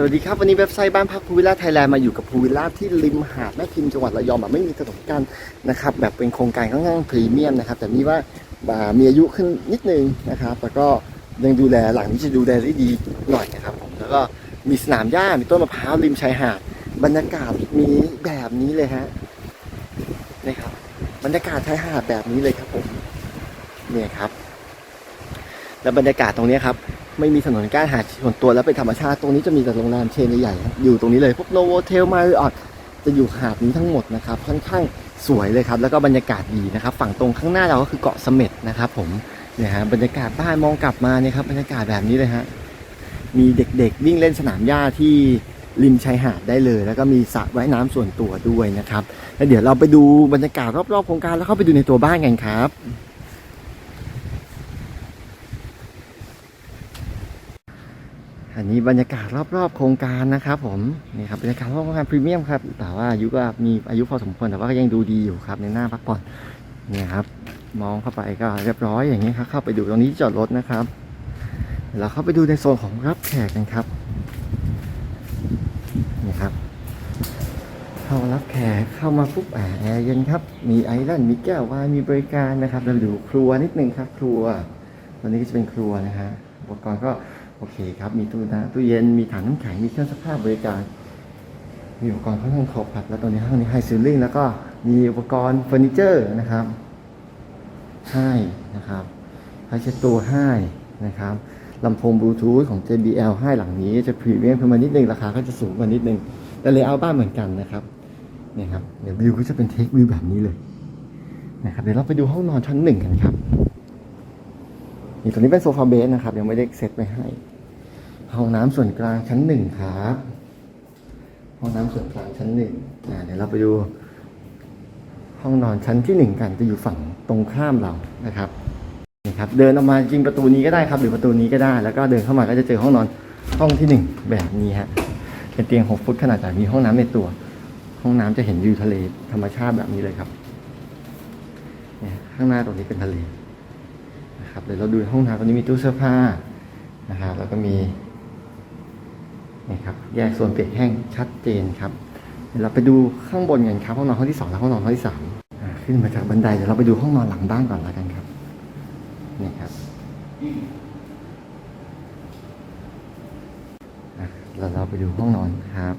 สวัสดีครับ วันนี้เว็บไซต์บ้านพักพูวิลล่าไทยแลนด์มาอยู่กับพูวิลล่าที่ริมหาดแม่พิมพ์จังหวัดระยองแบบไม่มีถนนกั้นนะครับแบบเป็นโครงการค่อนข้างพรีเมียมนะครับแต่นี่ว่ามีอายุขึ้นนิดนึงนะครับแล้วก็ยังดูแลหลังนี้จะดูแลได้ดีหน่อยนะครับผมแล้วก็มีสนามหญ้ามีต้นมะพร้าวริมชายหาด บรรยากาศมีแบบนี้เลยฮะนะครับบรรยากาศชายหาดแบบนี้เลยครับผมเนี่ยครับ แล้วบรรยากาศตรงนี้ครับ ไม่มีถนนกั้นหาดส่วนตัวแล้วเป็นธรรมชาติตรงนี้จะมีแต่โรงแรมเชนใหญ่ๆอยู่ตรงนี้เลยพวกโนโวเทลมาริออตจะอยู่หาดนี้ทั้งหมดนะครับค่อนข้างสวยเลยครับแล้วก็บรรยากาศดีนะครับ ฝั่งตรงข้างหน้าเราก็คือเกาะเสม็ดนะครับผมเนี่ยฮะบรรยากาศบ้านมองกลับมาเนี่ยครับบรรยากาศแบบนี้เลยฮะมีเด็กๆ วิ่งเล่นสนามหญ้าที่ริมชายหาดได้เลย แล้วก็มีสระว่ายน้ำส่วนตัวด้วยนะครับแล้วเดี๋ยวเราไปดูบรรยากาศรอบๆโครงการแล้วเข้าไปดูในตัวบ้านกันครับ อันนี้บรรยากาศรอบๆโครงการนะครับผมนี่ครับบรรยากาศรอบโครงการพรีเมียมครับแต่ว่าอายุก็มีอายุพอสมควรแต่ว่าก็ยังดูดีอยู่ครับในหน้าพักผ่อนนี่ครับมองเข้าไปก็เรียบร้อยอย่างนี้ครับเข้าไปดูตรงนี้จอดรถนะครับเดี๋ยวเราเข้าไปดูในโซนของรับแขกกันครับนี่ครับเข้ารับแขกเข้ามาปุ๊บแอร์เย็นครับ มีไอแลนมีแก้ววายมีบริการนะครับเราดูครัวนิดนึงครับ ครัวตอนนี้ก็จะเป็นครัวนะฮะอุปกรณ์ก็ โอเคครับ มีตู้น้ำตู้เย็น มีถังน้ำแข็ง มีเครื่องซักผ้าบริการ มีอุปกรณ์ค่อนข้างครบครับ แล้วตอนนี้ห้องนี้ไฮซีลลิ่งแล้วก็มีอุปกรณ์เฟอร์นิเจอร์นะครับ ให้นะครับให้เช็ดตัวให้นะครับลำโพงบลูทูธของ JBL ให้หลังนี้จะพรีเมียมขึ้นมานิดนึง ราคาก็จะสูงกว่านิดนึง แต่เลยเอร์บ้านเหมือนกันนะครับเนี่ยครับ เดี๋ยววิวก็จะเป็นเทควิวแบบนี้เลยนะครับ เดี๋ยวเราไปดูห้องนอนชั้นหนึ่งกันครับนี่ตัวนี้เป็นโซฟาเบสนะครับ ยังไม่ได้เซตไปให้ ห้องน้ำส่วนกลางชั้นหนึ่งครับห้องน้ำส่วนกลางชั้นหนึ่งเดี๋ยวเราไปดู ห้องนอนชั้นที่หนึ่งกันจะอยู่ฝั่งตรงข้ามเรานะครับนี่ครับ เดินออกมาจริงประตูนี้ก็ได้ครับหรือประตูนี้ก็ได้ แล้วก็เดินเข้ามาก็จะเจอห้องนอนห้องที่หนึ่งแบบนี้ฮะเป็นเตียงหกฟุตขนาดใหญ่มีห้องน้ำในตัว ห้องน้ำจะเห็นวิวทะเลธรรมชาติแบบนี้เลยครับเนี่ยข้างหน้าตรงนี้เป็นทะเลนะครับเดี๋ยวเราดูห้องน้ำตรงนี้มีตู้เสื้อผ้านะครับแล้วก็มี นี่ครับแยกส่วนเปียกแห้งชัดเจนครับเดี๋ยวเราไปดูข้างบนกันครับห้องนอนห้องที่สองและห้องนอนห้องที่สามขึ้นมาจากบันไดเดี๋ยวเราไปดูห้องนอนหลังบ้านก่อนแล้วกันครับนี่ครับอะแล้วเราไปดูห้องนอนครับ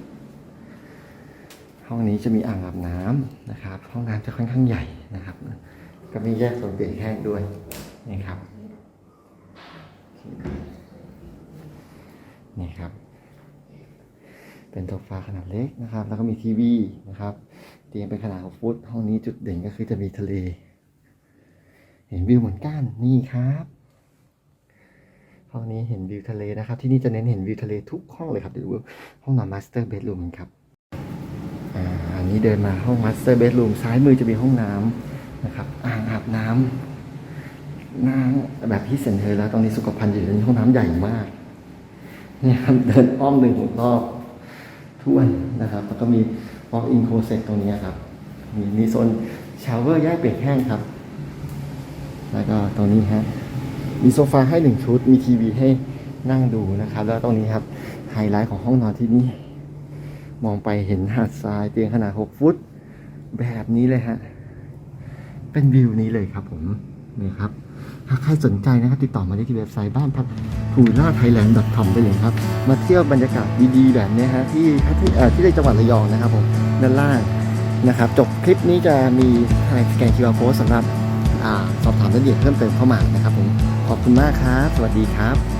ห้องนี้จะมีอ่างอาบน้ำนะครับ ห้องน้ำจะค่อนข้างใหญ่นะครับ ก็มีแยกส่วนเปียกแห้งด้วยนี่ครับนี่ครับ เป็นโซฟาขนาดเล็กนะครับ แล้วก็มีทีวีนะครับ เตียงเป็นขนาด6ฟุต ห้องนี้จุดเด่นก็คือจะมีทะเล เห็นวิวเหมือนกันนี่ครับ ห้องนี้เห็นวิวทะเลนะครับ ที่นี่จะเน้นเห็นวิวทะเลทุกห้องเลยครับเดี๋ยวดูห้องนอนมาสเตอร์เบดรูมครับอ่าอันนี้เดินมาห้องมาสเตอร์เบดรูมซ้ายมือจะมีห้องน้ำนะครับ อ่างอาบน้ำน้ำแบบที่เซ็นเธอแล้วตรงนี้สุขภัณฑ์อยู่ในห้องน้ำใหญ่มากเนี่ยครับเดินอ้อมหนึ่งรอบ้วนนะครับ แล้วก็มี walk in closet ตรงนี้ครับ มีมีโซนชาวเวอร์แยกเปียกแห้งครับ แล้วก็ตรงนี้ฮะ มีโซฟาให้หนึ่งชุด มีทีวีให้นั่งดูนะครับ แล้วตรงนี้ครับ ไฮไลท์ของห้องนอนที่นี่ มองไปเห็นหาดทรายเตียงขนาด 6 ฟุต แบบนี้เลยฮะ เป็นวิวนี้เลยครับผม นี่ครับ ถ้าใครสนใจนะครับติดต่อมาได้ที่เว็บไซต์บ้านพักทูล่าไทยแลนด์ .com ได้เลยครับ มาเที่ยวบรรยากาศดีๆแบบนี้ฮะที่ทยเอ่อที่ในจังหวัดระยองนะครับผมด้านล่างนะครับ จบคลิปนี้จะมีทางสแกน QR code สำหรับอสอบถามรายละเอียดเพิ่มเติมเข้ามานะครับผมขอบคุณมากครับ สวัสดีครับ